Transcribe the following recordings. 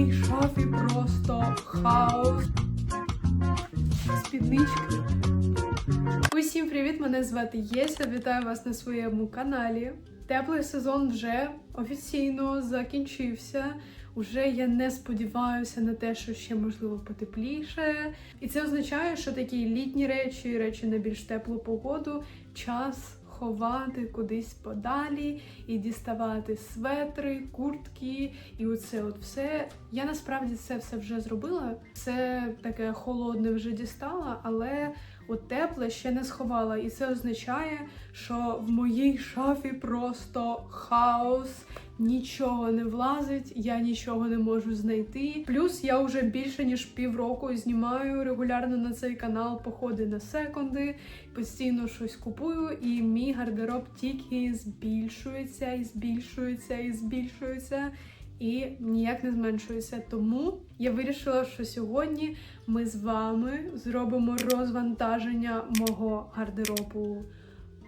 моїй шафі просто хаос. Спіднички. Усім привіт! Мене звати Єся. Вітаю вас на своєму каналі. Теплий сезон вже офіційно закінчився. Уже я не сподіваюся на те, що ще можливо потепліше. І це означає, що такі літні речі, речі на більш теплу погоду, час ховати кудись подалі і діставати светри, куртки, і оце от все. Я насправді це все вже зробила. Все таке холодне вже дістала, але от тепле ще не сховала. І це означає, що в моїй шафі просто хаос. Нічого не влазить, я нічого не можу знайти. Плюс я вже більше ніж півроку знімаю регулярно на цей канал походи на секунди, постійно щось купую, і мій гардероб тільки збільшується і збільшується і збільшується. І ніяк не зменшується. Тому я вирішила, що сьогодні ми з вами зробимо розвантаження мого гардеробу.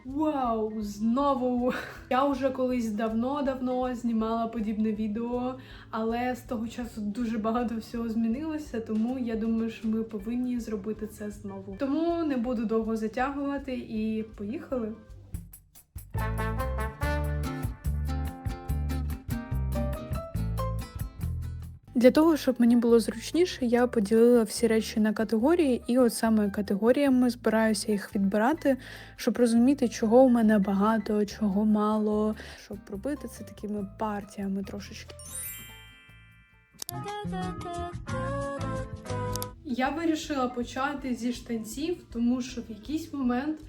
Вау! Знову! Я вже колись давно-давно знімала подібне відео, але з того часу дуже багато всього змінилося, тому я думаю, що ми повинні зробити це знову. Тому не буду довго затягувати і поїхали. Для того, щоб мені було зручніше, я поділила всі речі на категорії, і от саме категоріями збираюся їх відбирати, щоб розуміти, чого у мене багато, чого мало, щоб робити це такими партіями трошечки. Я вирішила почати зі штанців, тому що в якийсь момент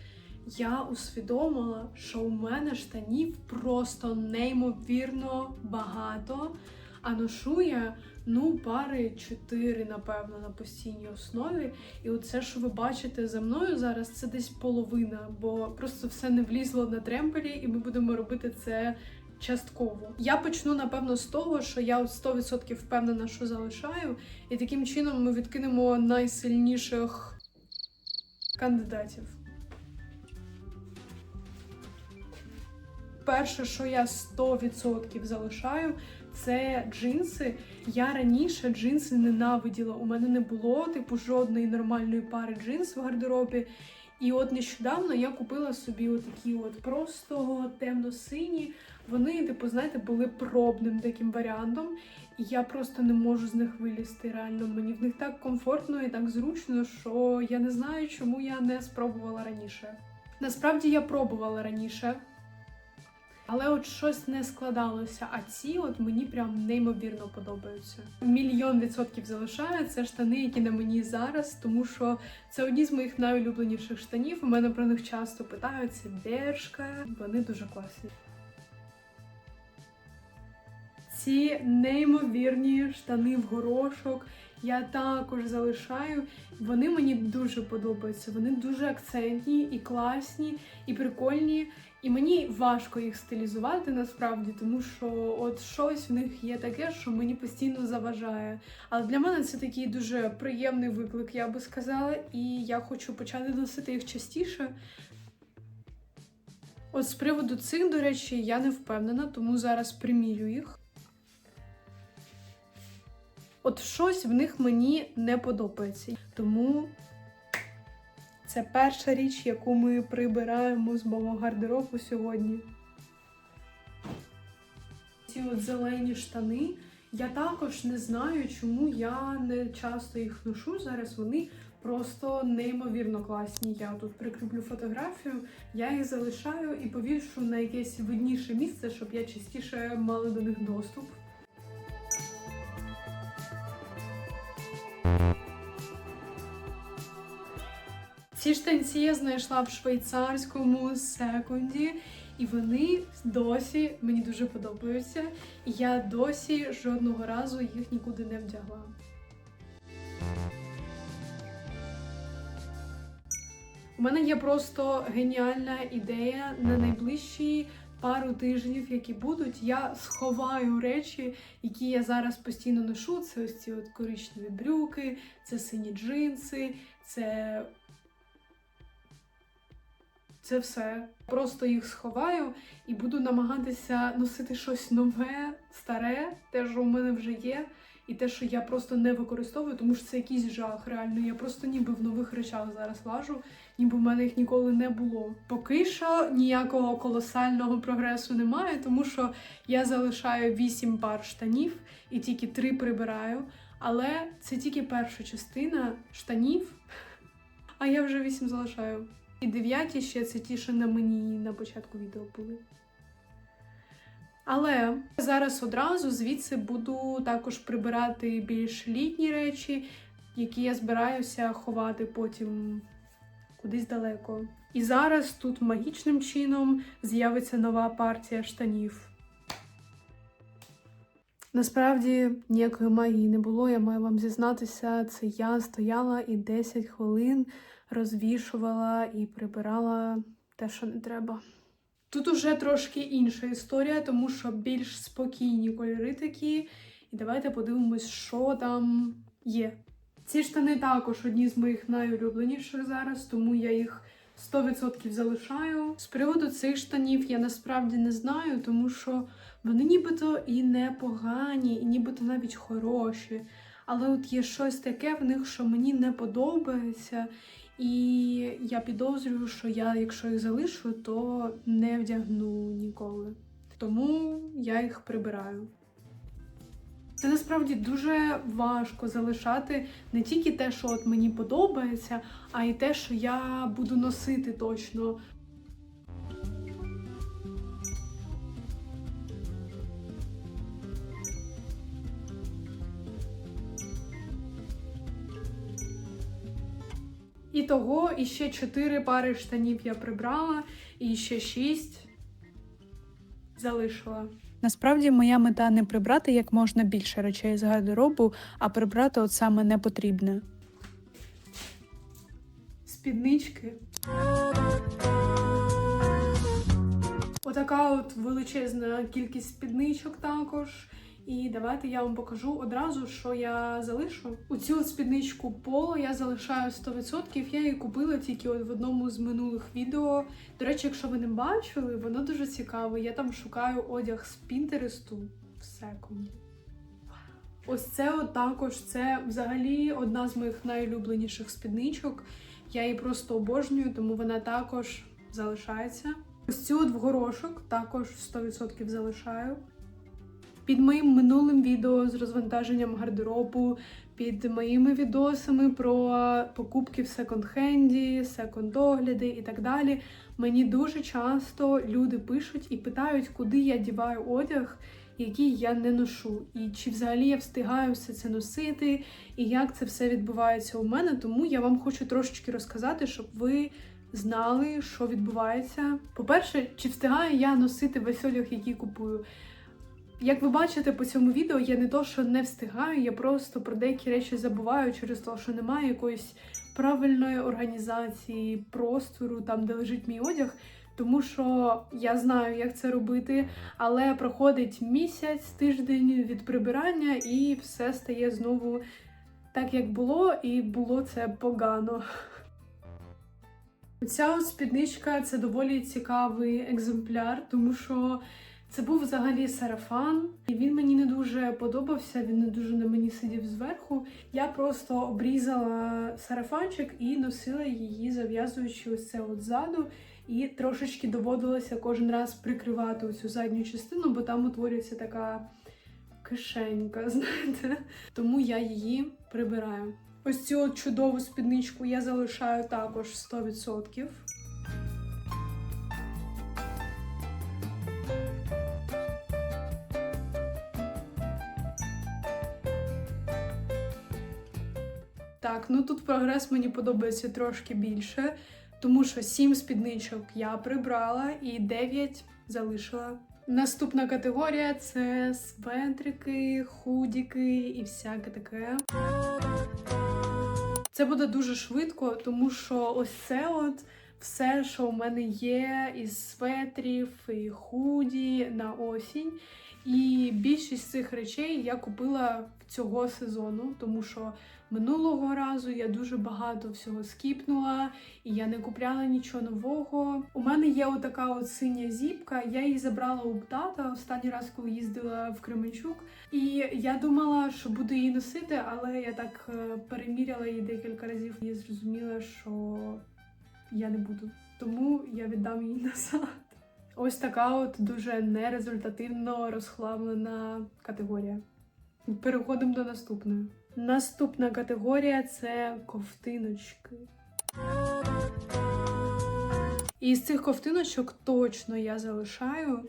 я усвідомила, що у мене штанів просто неймовірно багато. А ношу я ну пари чотири, напевно, на постійній основі. І оце, що ви бачите за мною зараз, це десь половина, бо просто все не влізло на тремпелі, і ми будемо робити це частково. Я почну, напевно, з того, що я от 100% впевнена, що залишаю, і таким чином ми відкинемо найсильніших кандидатів. Перше, що я 100% залишаю, це джинси. Я раніше джинси ненавиділа. У мене не було типу жодної нормальної пари джинс в гардеробі. І от нещодавно я купила собі отакі от просто темно-сині. Вони, типу, знаєте, були пробним таким варіантом. І я просто не можу з них вилізти. Реально, мені в них так комфортно і так зручно, що я не знаю, чому я не спробувала раніше. Насправді я пробувала раніше. Але от щось не складалося. А ці от мені прям неймовірно подобаються. Мільйон відсотків залишаю. Це штани, які на мені зараз, тому що це одні з моїх найулюбленіших штанів. У мене про них часто питають. Це Бершка. Вони дуже класні. Ці неймовірні штани в горошок. Я також залишаю. Вони мені дуже подобаються. Вони дуже акцентні і класні, і прикольні. І мені важко їх стилізувати насправді, тому що от щось в них є таке, що мені постійно заважає. Але для мене це такий дуже приємний виклик, я би сказала, і я хочу почати носити їх частіше. От з приводу цих, до речі, я не впевнена, тому зараз примірю їх. От щось в них мені не подобається. Тому це перша річ, яку ми прибираємо з мого гардеробу сьогодні. Ці от зелені штани. Я також не знаю, чому я не часто їх ношу. Зараз вони просто неймовірно класні. Я тут прикріплю фотографію, я їх залишаю і повішу на якесь видніше місце, щоб я частіше мала до них доступ. Ці штанці я знайшла в швейцарському секунді, і вони досі мені дуже подобаються. І я досі жодного разу їх нікуди не вдягла. У мене є просто геніальна ідея на найближчі пару тижнів, які будуть. Я сховаю речі, які я зараз постійно ношу. Це ось ці от коричневі брюки, це сині джинси, це це все. Просто їх сховаю і буду намагатися носити щось нове, старе, те, що у мене вже є. і те, що я просто не використовую, тому що це якийсь жах. Реально, я просто ніби в нових речах зараз лажу, ніби в мене їх ніколи не було. Поки що ніякого колосального прогресу немає, тому що я залишаю 8 пар штанів і тільки 3 прибираю. Але це тільки перша частина штанів, а я вже 8 залишаю. І дев'яті ще це ті, що на мені на початку відео були. Але зараз одразу звідси буду також прибирати більш літні речі, які я збираюся ховати потім кудись далеко. І зараз тут магічним чином з'явиться нова партія штанів. Насправді ніякої магії не було, я маю вам зізнатися. Це я стояла і 10 хвилин розвішувала і прибирала те, що не треба. Тут уже трошки інша історія, тому що більш спокійні кольори такі. І давайте подивимось, що там є. Ці штани також одні з моїх найулюбленіших зараз, тому я їх 100% залишаю. З приводу цих штанів я насправді не знаю, тому що вони нібито і непогані, і нібито навіть хороші. Але от є щось таке в них, що мені не подобається. І я підозрюю, що я, якщо їх залишу, то не вдягну ніколи. Тому я їх прибираю. Це насправді дуже важко залишати не тільки те, що от мені подобається, а й те, що я буду носити точно. І того, і ще 4 пари штанів я прибрала, і ще 6 залишила. Насправді моя мета не прибрати як можна більше речей з гардеробу, а прибрати от саме непотрібне. Спіднички. Отака от величезна кількість спідничок також. І давайте я вам покажу одразу, що я залишу. Оцю от спідничку поло я залишаю 100%. Я її купила тільки от в одному з минулих відео. До речі, якщо ви не бачили, воно дуже цікаве. Я там шукаю одяг з Пінтересту в секунді. Ось це от також це взагалі одна з моїх найулюбленіших спідничок. Я її просто обожнюю, тому вона також залишається. Ось цю от в горошок також 100% залишаю. Під моїм минулим відео з розвантаженням гардеробу, під моїми відосами про покупки в секонд-хенді, секонд-огляди і так далі. Мені дуже часто люди пишуть і питають, куди я діваю одяг, який я не ношу, і чи взагалі я встигаю все це носити, і як це все відбувається у мене. Тому я вам хочу трошечки розказати, щоб ви знали, що відбувається. По-перше, чи встигаю я носити весь одяг, який купую. Як ви бачите по цьому відео, я не то, що не встигаю, я просто про деякі речі забуваю через те, що немає якоїсь правильної організації простору, там, де лежить мій одяг. Тому що я знаю, як це робити, але проходить місяць, тиждень від прибирання, і все стає знову так, як було, і було це погано. Ця спідничка це доволі цікавий екземпляр, тому що це був взагалі сарафан, і він мені не дуже подобався. Він не дуже на мені сидів зверху. Я просто обрізала сарафанчик і носила її, зав'язуючи ось це от ззаду. І трошечки доводилося кожен раз прикривати оцю задню частину, бо там утворюється така кишенька, знаєте. Тому я її прибираю. Ось цю от чудову спідничку я залишаю також 100%. Так, ну тут прогрес мені подобається трошки більше, тому що 7 спідничок я прибрала і 9 залишила. Наступна категорія це светрики, худіки і всяке таке. Це буде дуже швидко, тому що ось це от все, що у мене є, із светрів, і худі на осінь. І більшість цих речей я купила цього сезону, тому що минулого разу я дуже багато всього скіпнула, і я не купляла нічого нового. У мене є отака от синя зіпка. Я її забрала у тата останній раз, коли їздила в Кременчук. І я думала, що буду її носити, але я так е, переміряла її декілька разів і зрозуміла, що я не буду. Тому я віддам її назад. Ось така от дуже нерезультативно розхламлена категорія. Переходимо до наступної. Наступна категорія це ковтиночки. І з цих ковтиночок точно я залишаю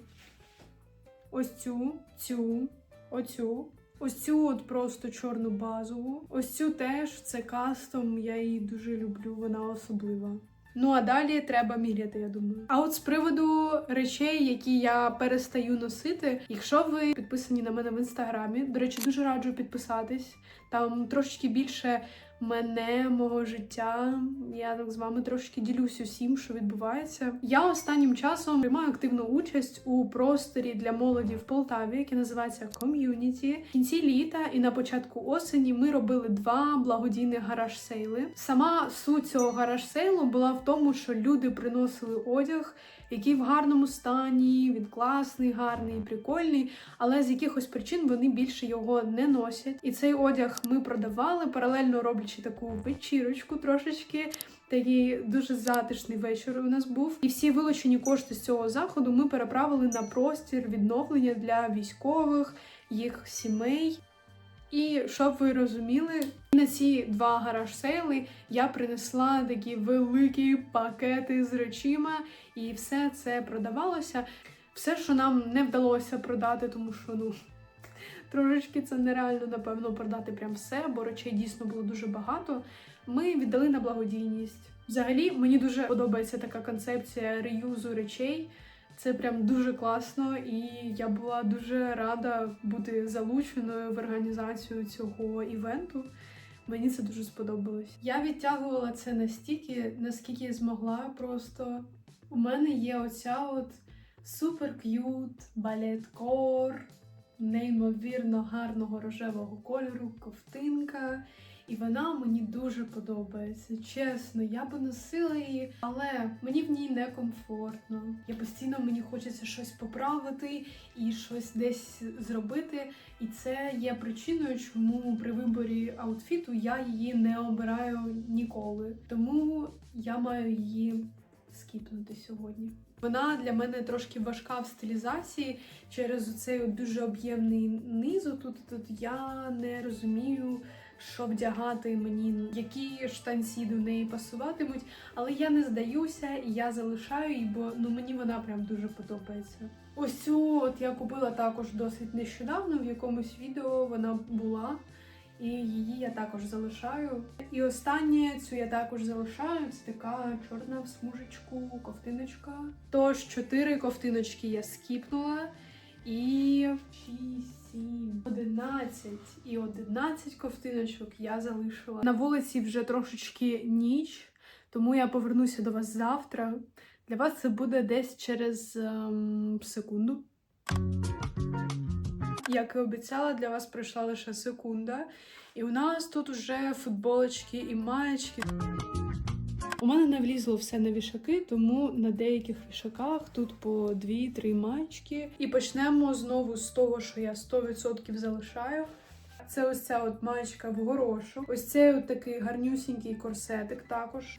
ось цю, цю, оцю. Ось цю от просто чорну базову. Ось цю теж це кастом, я її дуже люблю, вона особлива. Ну а далі треба міряти, я думаю. А от з приводу речей, які я перестаю носити, якщо ви підписані на мене в інстаграмі, до речі, дуже раджу підписатись. Там трошечки більше мене, мого життя. Я так з вами трошки ділюсь усім, що відбувається. Я останнім часом приймаю активну участь у просторі для молоді в Полтаві, який називається Ком'юніті. В кінці літа і на початку осені ми робили два благодійних гараж-сейли. Сама суть цього гараж-сейлу була в тому, що люди приносили одяг, який в гарному стані, він класний, гарний, прикольний, але з якихось причин вони більше його не носять. І цей одяг ми продавали, паралельно роблячи таку вечірочку трошечки. Такий дуже затишний вечір у нас був. І всі вилучені кошти з цього заходу ми переправили на простір відновлення для військових, їх сімей. І щоб ви розуміли, на ці два гараж-сейли я принесла такі великі пакети з речима, і все це продавалося. Все, що нам не вдалося продати, тому що ну трошечки це нереально, напевно, продати прям все, бо речей дійсно було дуже багато. Ми віддали на благодійність. Взагалі, мені дуже подобається така концепція реюзу речей. Це прям дуже класно, і я була дуже рада бути залученою в організацію цього івенту. Мені це дуже сподобалось. Я відтягувала це настільки, наскільки змогла. Просто у мене є оця от супер к'ют балет-кор, неймовірно гарного рожевого кольору, ковтинка. І вона мені дуже подобається. Чесно, я би носила її, але мені в ній некомфортно. Я постійно мені хочеться щось поправити і щось десь зробити. І це є причиною, чому при виборі аутфіту я її не обираю ніколи. Тому я маю її скіпнути сьогодні. Вона для мене трошки важка в стилізації через цей дуже об'ємний низу. Тут, тут я не розумію що вдягати мені, які штанці до неї пасуватимуть. Але я не здаюся і я залишаю її, бо ну мені вона прям дуже подобається. Ось цю от я купила також досить нещодавно. В якомусь відео вона була. І її я також залишаю. І останнє цю я також залишаю. Це така чорна в смужечку ковтиночка. Тож чотири ковтиночки я скіпнула. І 6, 7, 11 і 11 ковтиночок я залишила. На вулиці вже трошечки ніч, тому я повернуся до вас завтра. Для вас це буде десь через ем, секунду. Як і обіцяла, для вас пройшла лише секунда. І у нас тут вже футболочки і маєчки. У мене не влізло все на вішаки, тому на деяких вішаках тут по 2-3 маєчки. І почнемо знову з того, що я 100% залишаю. Це ось ця от маєчка в горошу. Ось цей от такий гарнюсінький корсетик також.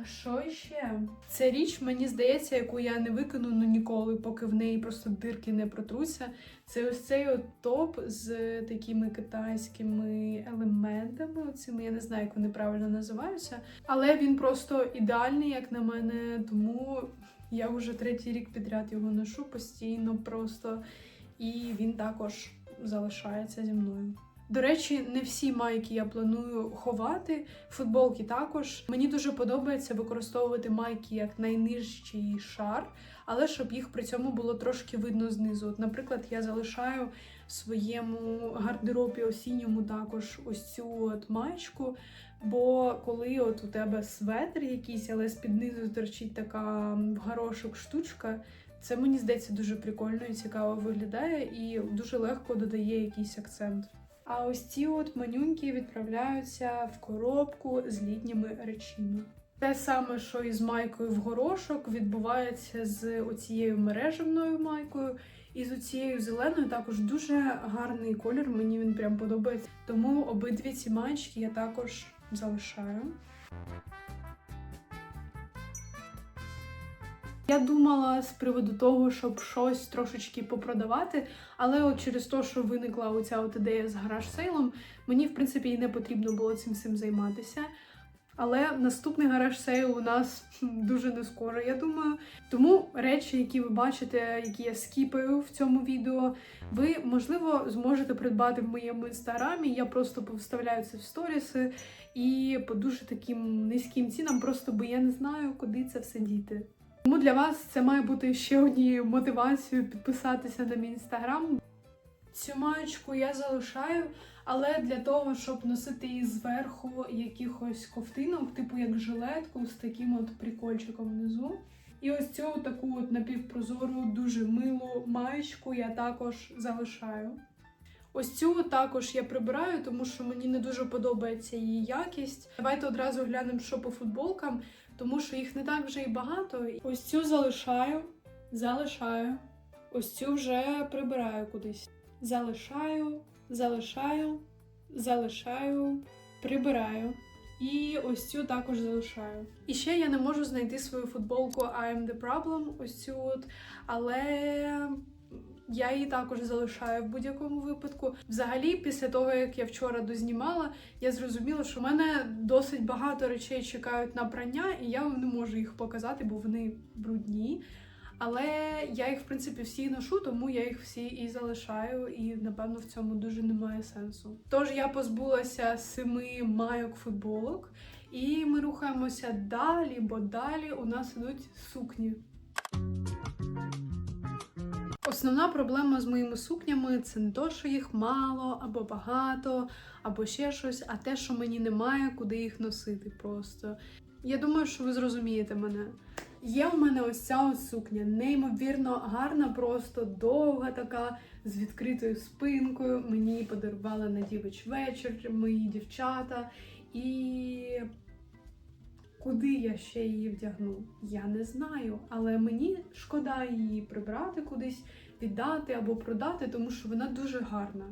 А, Що ще? Це річ, мені здається, яку я не викину ну, ніколи, поки в неї просто дирки не протруться. Це ось цей от топ з такими китайськими елементами. Оцими, я не знаю, як вони правильно називаються. Але він просто ідеальний, як на мене, тому я вже третій рік підряд його ношу постійно просто. І він також залишається зі мною. До речі, не всі майки я планую ховати, футболки також. Мені дуже подобається використовувати майки як найнижчий шар, але щоб їх при цьому було трошки видно знизу. От, наприклад, я залишаю в своєму гардеробі осінньому також ось цю от маєчку. Бо коли от у тебе светр якийсь, але з-під низу торчить така в горошок штучка, це мені здається дуже прикольно і цікаво виглядає, і дуже легко додає якийсь акцент. А ось ці от манюньки відправляються в коробку з літніми речима. Те саме, що і з майкою в горошок, відбувається з оцією мережевною майкою. І з оцією зеленою також дуже гарний колір, мені він прям подобається. Тому обидві ці маєчки я також залишаю. Я думала з приводу того, щоб щось трошечки попродавати, але от через те, що виникла оця от ідея з гараж сейлом, мені в принципі і не потрібно було цим всім займатися. Але наступний гараж сейл у нас дуже не скоро, я думаю. Тому речі, які ви бачите, які я скіпаю в цьому відео, ви можливо зможете придбати в моєму інстаграмі. Я просто повставляю це в сторіси і по дуже таким низьким цінам, просто бо я не знаю, куди це все діти. Тому для вас це має бути ще однією мотивацією підписатися на мій інстаграм. Цю маєчку я залишаю, але для того, щоб носити її зверху якихось ковтинок, типу як жилетку з таким от прикольчиком внизу. І ось цю таку от напівпрозору, дуже милу маєчку я також залишаю. Ось цю також я прибираю, тому що мені не дуже подобається її якість. Давайте одразу глянемо, що по футболкам, тому що їх не так вже і багато. Ось цю залишаю, залишаю. Ось цю вже прибираю кудись. Залишаю, залишаю, залишаю, прибираю. І ось цю також залишаю. І ще я не можу знайти свою футболку I am the problem, ось цю от, але я її також залишаю в будь-якому випадку. Взагалі, після того, як я вчора дознімала, я зрозуміла, що в мене досить багато речей чекають на прання, і я не можу їх показати, бо вони брудні. Але я їх, в принципі, всі ношу, тому я їх всі і залишаю, і напевно в цьому дуже немає сенсу. Тож я позбулася семи майок футболок, і ми рухаємося далі, бо далі у нас ідуть сукні. Основна проблема з моїми сукнями це не то, що їх мало або багато, або ще щось, а те, що мені немає куди їх носити просто. Я думаю, що ви зрозумієте мене. Є в мене ось ця ось сукня, неймовірно гарна, просто довга така, з відкритою спинкою. Мені подарували на дівич вечір, мої дівчата. І куди я ще її вдягну? Я не знаю, але мені шкода її прибрати кудись, віддати або продати, тому що вона дуже гарна.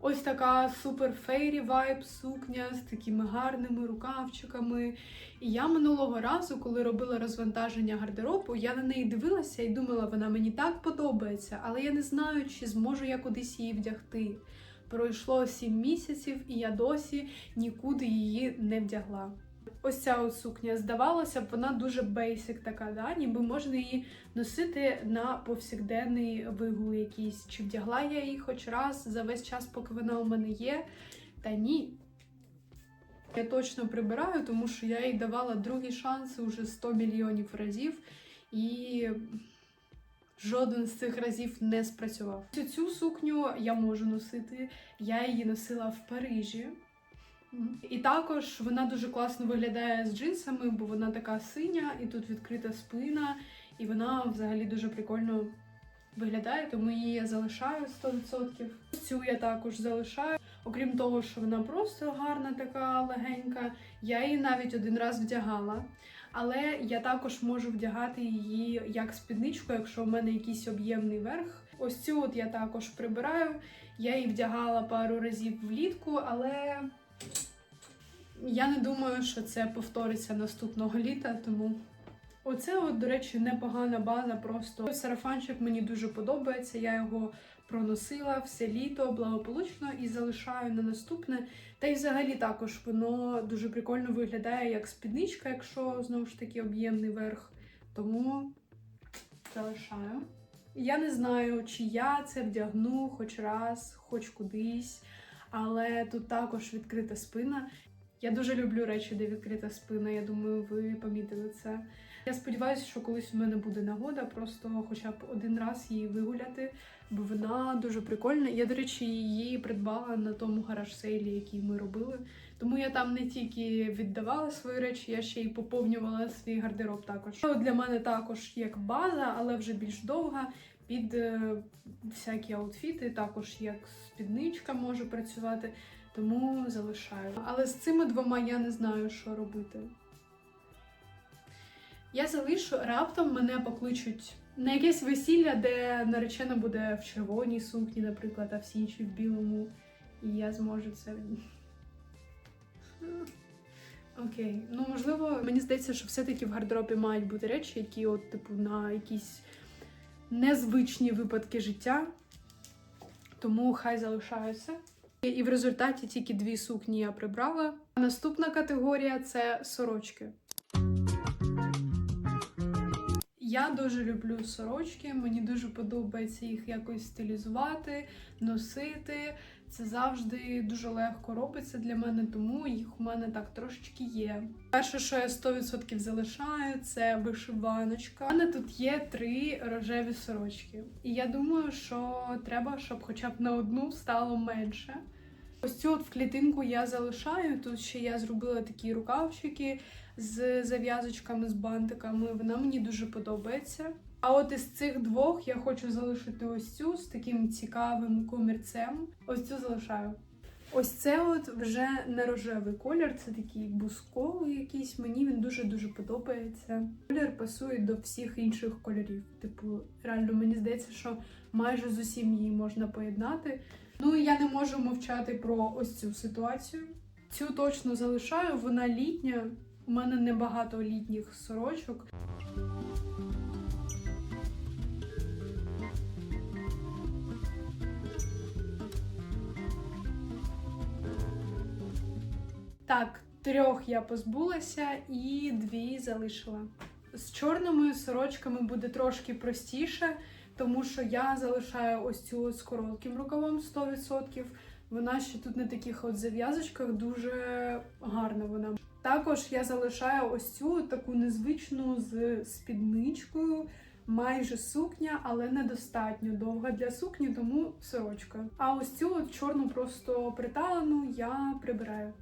Ось така супер фейрі вайб сукня з такими гарними рукавчиками. І я минулого разу, коли робила розвантаження гардеробу, я на неї дивилася і думала, вона мені так подобається, але я не знаю, чи зможу я кудись її вдягти. Пройшло 7 місяців, і я досі нікуди її не вдягла. Ось ця от сукня, здавалося б, вона дуже бейсик така, да? ніби можна її носити на повсякденний вигул якийсь. Чи вдягла я її хоч раз за весь час, поки вона у мене є? Та ні. Я точно прибираю, тому що я їй давала другі шанси вже 100 мільйонів разів, і жоден з цих разів не спрацював. Цю, цю сукню я можу носити. Я її носила в Парижі. І також вона дуже класно виглядає з джинсами, бо вона така синя, і тут відкрита спина, і вона взагалі дуже прикольно виглядає, тому її я залишаю 100%. Цю я також залишаю. Окрім того, що вона просто гарна, така легенька, я її навіть один раз вдягала. Але я також можу вдягати її як спідничку, якщо в мене якийсь об'ємний верх. Ось цю от я також прибираю. Я її вдягала пару разів влітку, але я не думаю, що це повториться наступного літа, тому. Оце, от, до речі, непогана база. Просто сарафанчик мені дуже подобається. Я його проносила все літо благополучно і залишаю на наступне. Та й взагалі також воно дуже прикольно виглядає як спідничка, якщо знову ж таки об'ємний верх. Тому залишаю. Я не знаю, чи я це вдягну хоч раз, хоч кудись. Але тут також відкрита спина. Я дуже люблю речі, де відкрита спина. Я думаю, ви помітили це. Я сподіваюся, що колись у мене буде нагода, просто хоча б один раз її вигуляти, бо вона дуже прикольна. Я, до речі, її придбала на тому гараж сейлі, який ми робили. Тому я там не тільки віддавала свої речі, я ще й поповнювала свій гардероб також. Для мене також як база, але вже більш довга. Під е, всякі аутфіти, також як спідничка може працювати, тому залишаю. Але з цими двома я не знаю, що робити. Я залишу раптом мене покличуть на якесь весілля, де наречена буде в червоній сукні, наприклад, а всі інші в білому. І я зможу це. Окей, ну можливо, мені здається, що все-таки в гардеробі мають бути речі, які, от, типу, на якісь незвичні випадки життя. Тому хай залишаються. І- в результаті тільки дві сукні я прибрала. Наступна категорія це сорочки. Я дуже люблю сорочки, мені дуже подобається їх якось стилізувати, носити. Це завжди дуже легко робиться для мене, тому їх у мене так трошечки є. Перше, що я 100% залишаю, це вишиваночка. У мене тут є три рожеві сорочки. І я думаю, що треба, щоб хоча б на одну стало менше. Ось цю от в клітинку я залишаю. Тут ще я зробила такі рукавчики з зав'язочками, з бантиками. Вона мені дуже подобається. А от із цих двох я хочу залишити ось цю з таким цікавим комірцем. Ось цю залишаю. Ось це от вже не рожевий колір, це такий бусковий якийсь. Мені він дуже-дуже подобається. Колір пасує до всіх інших кольорів. Типу, реально мені здається, що майже з усім її можна поєднати. Ну і я не можу мовчати про ось цю ситуацію. Цю точно залишаю, вона літня. У мене небагато літніх сорочок. Так, трьох я позбулася і дві залишила. З чорними сорочками буде трошки простіше, тому що я залишаю ось цю з коротким рукавом 100%. Вона ще тут на таких от зав'язочках дуже гарна вона. Також я залишаю ось цю таку незвичну з спідничкою, майже сукня, але недостатньо довга для сукні, тому сорочка. А ось цю от чорну просто приталену я прибираю.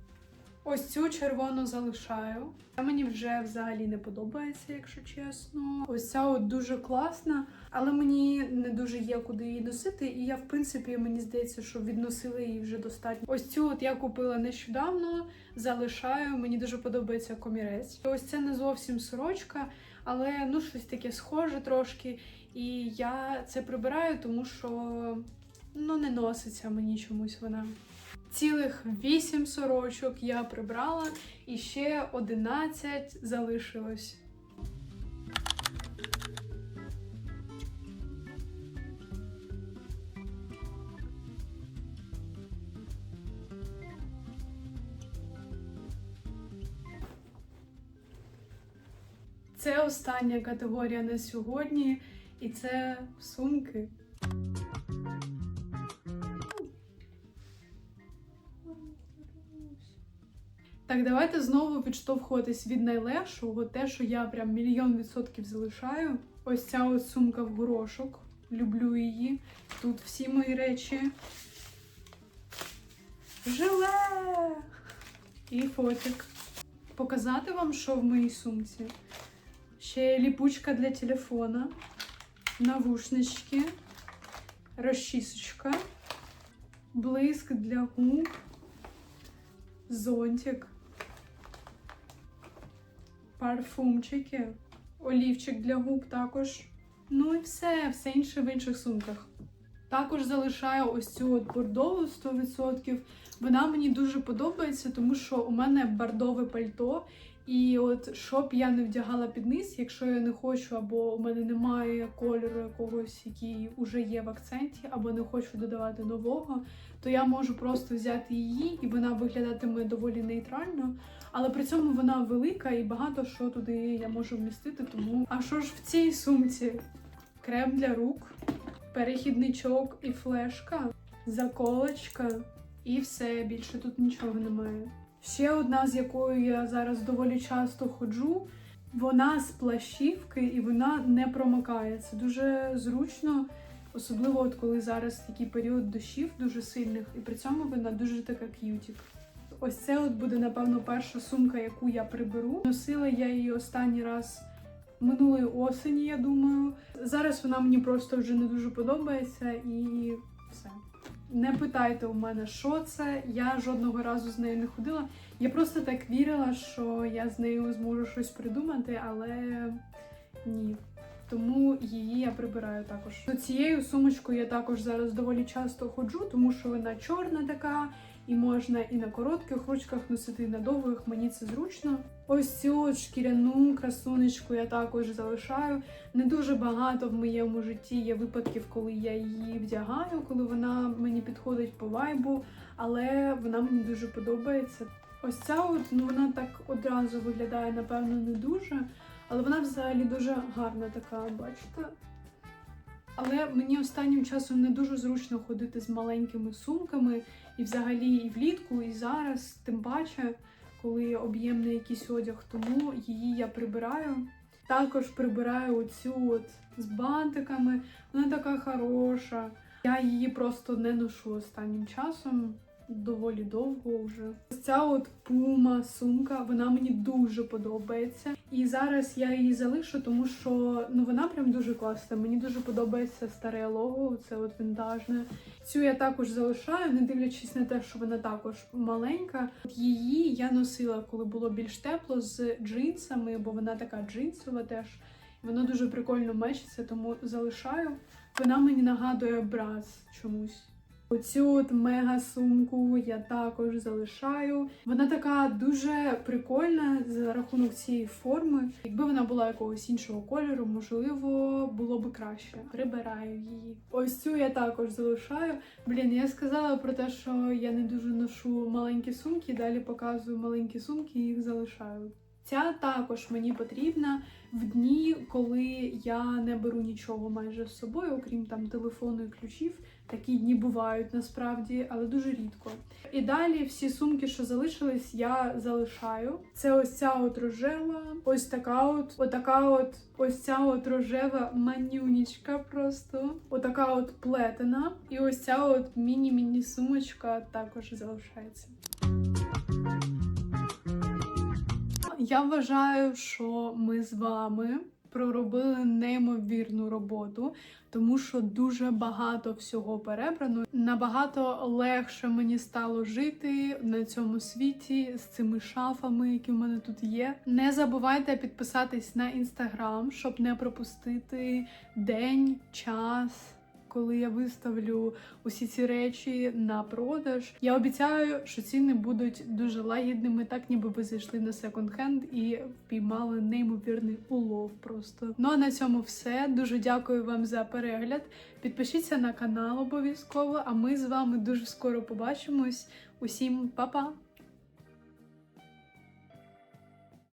Ось цю червону залишаю. Та мені вже взагалі не подобається, якщо чесно. Ось ця от дуже класна, але мені не дуже є куди її носити. І я, в принципі, мені здається, що відносила її вже достатньо. Ось цю от я купила нещодавно, залишаю. Мені дуже подобається комірець. Ось це не зовсім сорочка, але ну щось таке схоже трошки. І я це прибираю, тому що ну не носиться мені чомусь вона. Цілих 8 сорочок я прибрала, і ще 11 залишилось. Це остання категорія на сьогодні, і це сумки. Так, давайте знову відштовхуватись від найлегшого, те, що я прям мільйон відсотків залишаю. Ось ця ось сумка в горошок. Люблю її. Тут всі мої речі. Желе! І фотик. Показати вам, що в моїй сумці. Ще є ліпучка для телефона, навушнички, розчісочка, блиск для губ, зонтик, парфумчики, олівчик для губ також. Ну і все, все інше в інших сумках. Також залишаю ось цю от бордову 100%. Вона мені дуже подобається, тому що у мене бордове пальто. І от щоб я не вдягала під низ, якщо я не хочу, або у мене немає кольору якогось, який вже є в акценті, або не хочу додавати нового, то я можу просто взяти її, і вона виглядатиме доволі нейтрально. Але при цьому вона велика і багато що туди я можу вмістити. Тому а що ж в цій сумці? Крем для рук, перехідничок і флешка, заколочка, І все, більше тут нічого немає. Ще одна, з якою я зараз доволі часто ходжу. Вона з плащівки і вона не промокає. Це дуже зручно, особливо от коли зараз такий період дощів дуже сильних, і при цьому вона дуже така к'ютік. Ось це от буде, напевно, перша сумка, яку я приберу. Носила я її останній раз минулої осені, я думаю. Зараз вона мені просто вже не дуже подобається і все. Не питайте у мене, що це. Я жодного разу з нею не ходила. Я просто так вірила, що я з нею зможу щось придумати, але ні. Тому її я прибираю також. З цією сумочкою я також зараз доволі часто ходжу, тому що вона чорна така, і можна і на коротких ручках носити, і на довгих. Мені це зручно. Ось цю шкіряну красунечку я також залишаю. Не дуже багато в моєму житті є випадків, коли я її вдягаю, коли вона мені підходить по вайбу, але вона мені дуже подобається. Ось ця от, ну вона так одразу виглядає, напевно, не дуже, але вона взагалі дуже гарна така, бачите? Але мені останнім часом не дуже зручно ходити з маленькими сумками, і взагалі і влітку, і зараз, тим паче, коли об'ємний якийсь одяг, тому її я прибираю. Також прибираю оцю от з бантиками. Вона така хороша. Я її просто не ношу останнім часом. Доволі довго вже. Ця от пума сумка, вона мені дуже подобається. І зараз я її залишу, тому що ну вона прям дуже класна. Мені дуже подобається старе лого, це от вінтажне. Цю я також залишаю, не дивлячись на те, що вона також маленька. Її я носила, коли було більш тепло, з джинсами, бо вона така джинсова теж. Воно дуже прикольно мечиться, тому залишаю. Вона мені нагадує браз чомусь. Оцю от мега сумку я також залишаю. Вона така дуже прикольна за рахунок цієї форми. Якби вона була якогось іншого кольору, можливо, було би краще. Прибираю її. Ось цю я також залишаю. Блін, я сказала про те, що я не дуже ношу маленькі сумки. Далі показую маленькі сумки і їх залишаю. Ця також мені потрібна в дні, коли я не беру нічого майже з собою, окрім там телефону і ключів. Такі дні бувають насправді, але дуже рідко. І далі всі сумки, що залишились, я залишаю. Це ось ця от рожева, ось така от, отака от, ось ця от рожева манюнічка просто, отака от плетена. І ось ця от міні-міні сумочка також залишається. Я вважаю, що ми з вами проробили неймовірну роботу, тому що дуже багато всього перебрано. Набагато легше мені стало жити на цьому світі з цими шафами, які в мене тут є. Не забувайте підписатись на інстаграм, щоб не пропустити день, час. Коли я виставлю усі ці речі на продаж, я обіцяю, що ціни будуть дуже лагідними, так ніби ви зайшли на секонд-хенд і впіймали неймовірний улов. Просто ну а на цьому все. Дуже дякую вам за перегляд. Підпишіться на канал обов'язково. А ми з вами дуже скоро побачимось. Усім па-па!